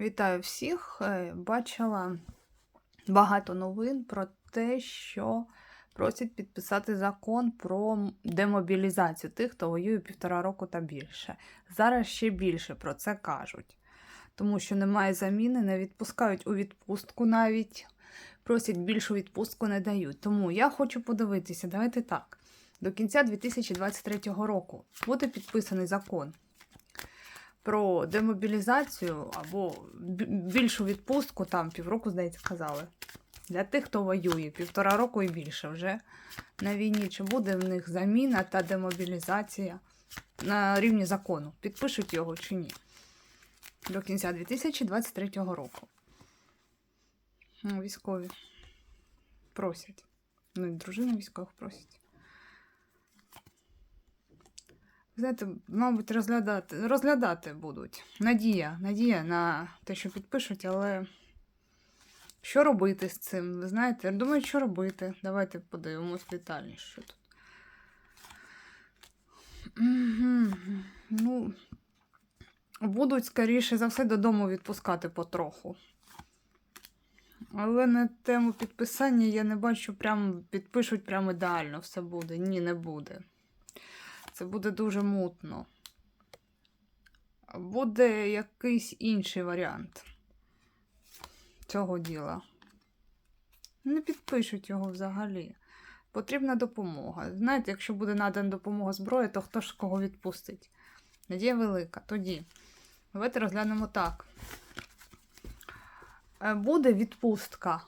Вітаю всіх. Е, Бачила багато новин про те, що просять підписати закон про демобілізацію тих, хто воює півтора року та більше. Зараз ще більше про це кажуть, тому що немає заміни, не відпускають у відпустку навіть. Просять більшу відпустку не дають. Тому я хочу подивитися, давайте так. До кінця 2023 року буде підписаний закон про демобілізацію або більшу відпустку, там півроку, здається, казали. Для тих, хто воює, півтора року і більше вже на війні. Чи буде в них заміна та демобілізація на рівні закону? Підпишуть його чи ні? До кінця 2023 року. Військові просять. Ну, і дружини військових просять. Знаєте, мабуть, розглядати, розглядати будуть. Надія, надія на те, що підпишуть, але що робити з цим? Ви знаєте, я думаю, що робити. Давайте подивимось детальніше, що тут. Ну, будуть, скоріше за все, додому відпускати потроху. Але на тему підписання я не бачу, прям підпишуть прям ідеально все буде. Ні, не буде. Це буде дуже мутно. Буде якийсь інший варіант цього діла. Не підпишуть його взагалі. Потрібна допомога. Знаєте, якщо буде надана допомога зброї, то хто ж кого відпустить? Надія велика. Тоді. Давайте розглянемо так. Е, Буде відпустка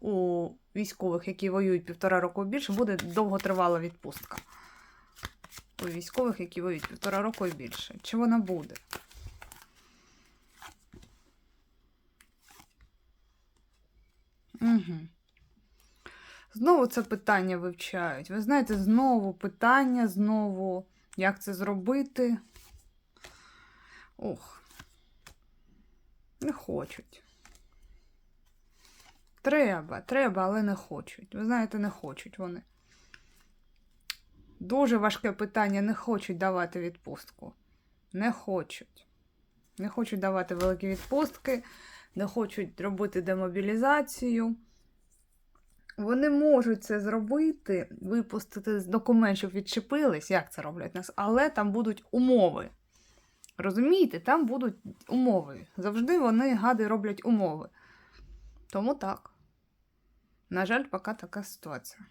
у військових, які воюють півтора року більше, буде довготривала відпустка у військових, які воюють півтора року і більше. Чи вона буде? Угу. Знову це питання вивчають. Ви знаєте, знову питання, знову, як це зробити. Ох. Не хочуть. Треба, треба, але не хочуть. Ви знаєте, не хочуть вони. Дуже важке питання, не хочуть давати відпустку. Не хочуть. Не хочуть давати великі відпустки, не хочуть робити демобілізацію. Вони можуть це зробити, випустити з документ, щоб відчепились, як це роблять нас, але там будуть умови. Розумієте, там будуть умови. Завжди вони, гади, роблять умови. Тому так. На жаль, поки така ситуація.